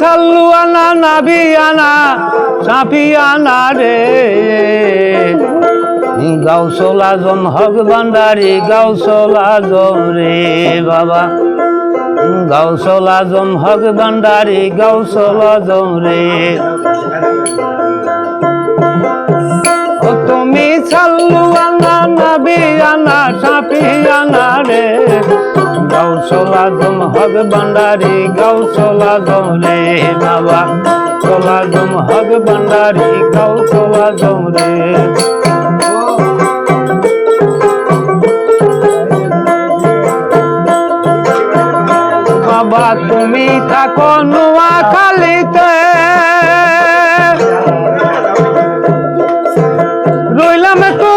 সাল্লু আনা নাবি আনা সাফি আনা রে গাউসল আজম হক ভান্ডারি গাউসল আজম রে বাবা। গাউসল আজম হক ভান্ডারি গাউসল আজম রে। তুমি সাল্লু আনা নবী আনা সাফি আনা রে। গাউসল আজম হক ভান্ডারি গাউসল আজম রে বাবা। গাউসল আজম হক ভান্ডারি গাউসল আজম রে। বাবা, তুমি থাকো নোয়া খালিতে রইলাম তোমার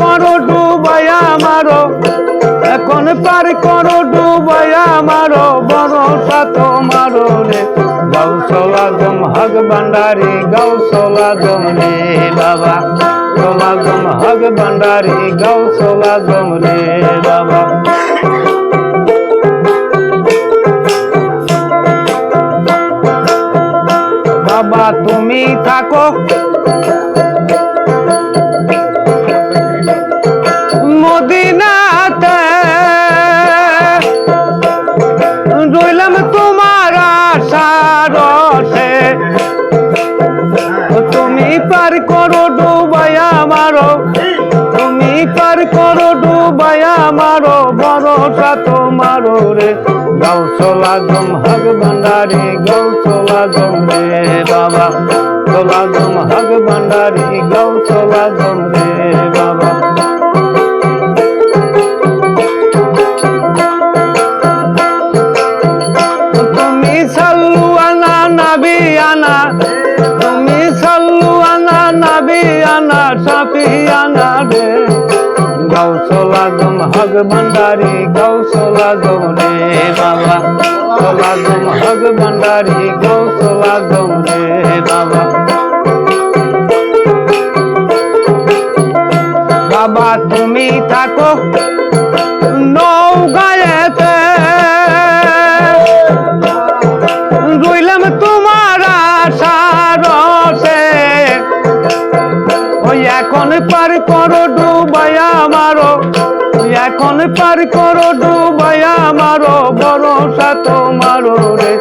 করো ডুবাই আমারও। এখন পার করো ডুবাই আমারও। ভরসা তোমারও রে গাউসল আজম হক ভান্ডারি গাউসল আজম রে বাবা। গাউসল আজম হক ভান্ডারি গাউসল আজম রে বাবা। বাবা, তুমি থাকো। করো ডুবাই আমারও। তুমি পার করো, ডুবাই আমারও। ভরসা তোমারও রে। গাউসল আজম হক ভান্ডারি গাউসল আজম রে বাবা। গাউসল আজম হক ভান্ডারি গাউসল আজম রে বাবা। আনা। তুমি সাল্লু আনা, নাবি আনা রে গাউসল আজম হক ভান্ডারি গাউসল আজম রে বাবা গাউসল আজম হক ভান্ডারি গাউসল আজম রে বাবা বাবা তুমি থাকো নৌকায়েতে এখন পার করো ডুবাই আমারও ওই এখন পার করো ডুবাই আমারও ভরসা তোমারও রে।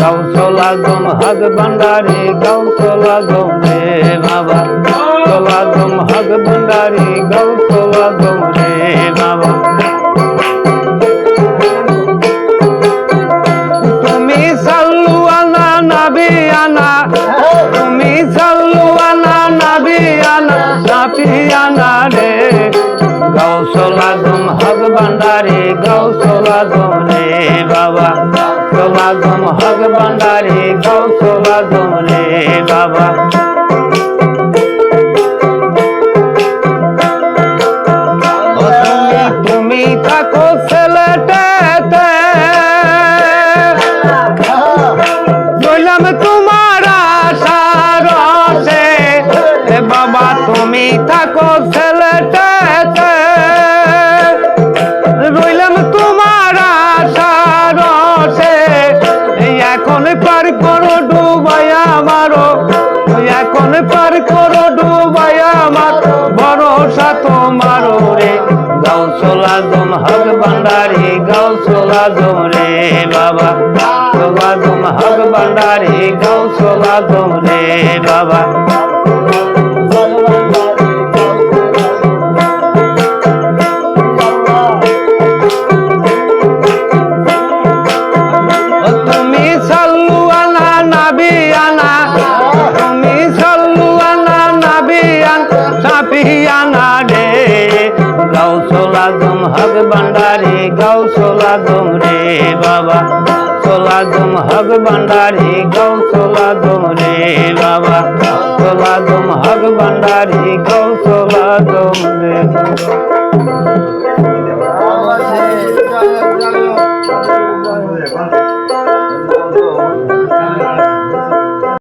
গাউসল আজম হক ভান্ডারি গাউসল আজম রে বাবা। গাউসল আজম হক ভান্ডারি গাউসল আজম রে বাবা। তুমি সাল্লু আনা নাবি আনা তুমি আনা সাফি আনা রে গাউসল আজম হক ভান্ডারি গাউসল আজম রে বাবা। গাউসল আজম হক ভান্ডারি গাউসল আজম রে বাবা। ডুবাই আমার ভরসা তোমার রে গাউসল আজম হক ভান্ডারি গাউসল আজম রে বাবা। গাউসল আজম হক ভান্ডারি গাউসল আজম রে বাবা। হক গাও সোলা গম রে বাবা। গাউসল আজম হক গাও সোলা গম রে বাবা। গাউসল আজম হক গাও সোলা গম রে